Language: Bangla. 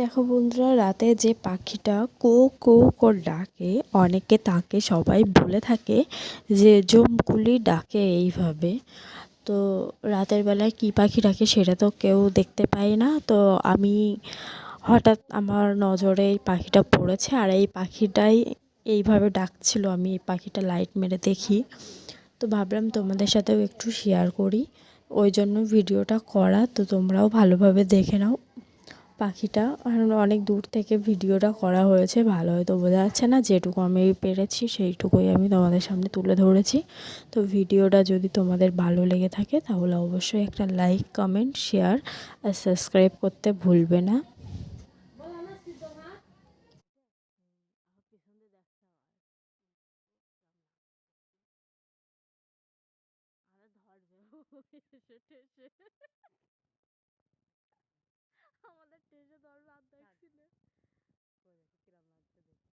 দেখো বন্ধুরা, রাতে যে পাখিটা কো কো করে ডাকে, অনেকে তাকে সবাই বলে থাকে যে জমকুলি ডাকে এইভাবে। তো রাতের বেলায় কী পাখি ডাকে সেটা তো কেউ দেখতে পায় না। তো আমি হঠাৎ আমার নজরে এই পাখিটা পড়েছে আর এই পাখিটাই এইভাবে ডাকছিল। আমি এই পাখিটা লাইট মেরে দেখি। তো ভাবলাম তোমাদের সাথেও একটু শেয়ার করি। ওই জন্য ভিডিওটা করা, তো তোমরাও ভালোভাবে দেখে নাও। পাখিটা আর অনেক দূর থেকে ভিডিওটা করা হয়েছে, ভালো হয়তো বোঝা যাচ্ছে না, যেটুকু আমি পেরেছি সেইটুকুই আমি তোমাদের সামনে তুলে ধরেছি। তো ভিডিওটা যদি তোমাদের ভালো লেগে থাকে, তাহলে অবশ্যই একটা লাইক কমেন্ট শেয়ার আর সাবস্ক্রাইব করতে ভুলবে না। না